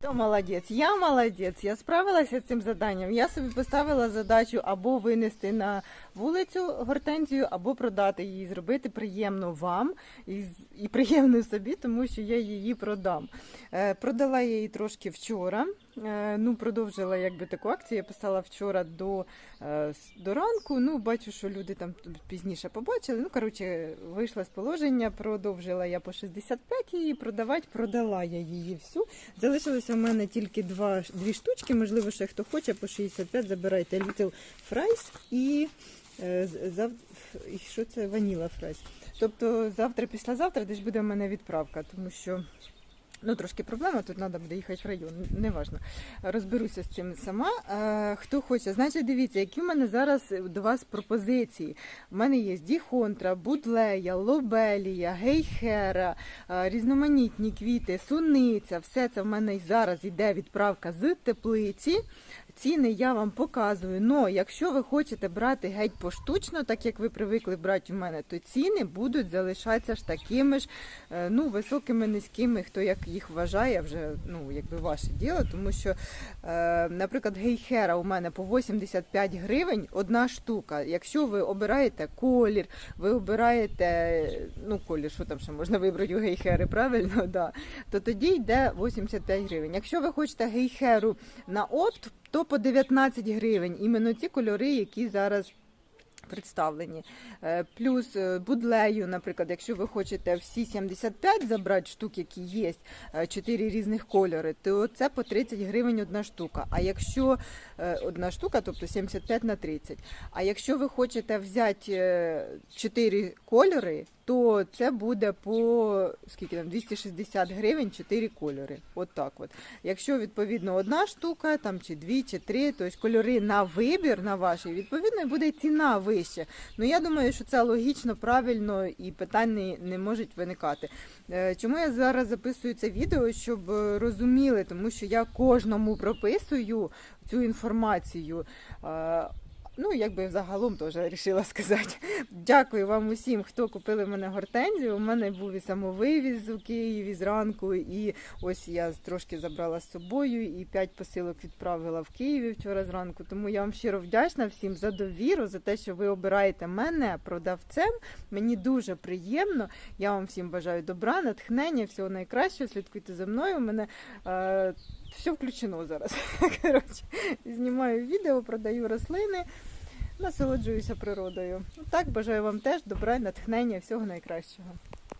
Хто молодець? Я молодець. Я справилася з цим заданням. Я собі поставила задачу або винести на вулицю гортензію, або продати її, зробити приємно вам і, і приємно собі, тому що я її продам. Е, продала я її трошки вчора. Е, ну, продовжила якби таку акцію. Я писала вчора до, е, до ранку. Ну, бачу, що люди там пізніше побачили. Ну, коротше, вийшла з положення, продовжила я по 65 її продавати, продала я її всю. Залишилося в мене тільки два, дві штучки, можливо, ще хто хоче, по 65 забирайте Little Fries і, е, зав... що це ваніла фрайс. Тобто завтра, післязавтра десь буде в мене відправка, тому що. Ну, трошки проблема, тут треба буде їхати в район, неважно. Розберуся з цим сама. Е, хто хоче, значить, дивіться, які в мене зараз до вас пропозиції. У мене є діхонтра, будлея, лобелія, гейхера, е, різноманітні квіти, суниця. Все це в мене зараз йде відправка з теплиці. Ціни я вам показую. Но якщо ви хочете брати геть поштучно, так як ви привикли брати у мене, то ціни будуть залишатися ж такими ж е, ну, високими, низькими, хто як їх вважає, вже ну, якби ваше діло. Тому що, е, наприклад, гейхера у мене по 85 гривень одна штука. Якщо ви обираєте колір, ви обираєте ну, колір, що там ще можна вибрати у гейхери, правильно? Да. То тоді йде 85 гривень. Якщо ви хочете гейхеру на опт, то по 19 гривень. Іменно ті кольори, які зараз. Представлені. Е, Плюс е, будлею, наприклад, якщо ви хочете всі 75 забрати штук, які є, 4 різних кольори, то це по 30 гривень одна штука. А якщо е, одна штука, тобто 75 на 30. А якщо ви хочете взяти 4 кольори, то це буде по скільки там 260 гривень 4 кольори. От так от. Якщо відповідно одна штука, там чи дві, чи три, тобто кольори на вибір на ваш, і, відповідно буде ціна вища. Ну я думаю, що це логічно, правильно і питань не, можуть виникати. Е, Чому я зараз записую це відео, щоб е, розуміли, тому що я кожному прописую цю інформацію. Ну, якби загалом теж вирішила сказати. Дякую вам усім, хто купили в мене гортензію. У мене був і самовивіз у Києві зранку, і ось я трошки забрала з собою, і п'ять посилок відправила в Києві вчора зранку. Тому я вам щиро вдячна всім за довіру, за те, що ви обираєте мене продавцем. Мені дуже приємно. Я вам всім бажаю добра, натхнення, всього найкращого. Слідкуйте за мною. У мене е, все включено зараз. Коротше, знімаю відео, продаю рослини. Насолоджуюся природою. Так, бажаю вам теж добра, натхнення, всього найкращого.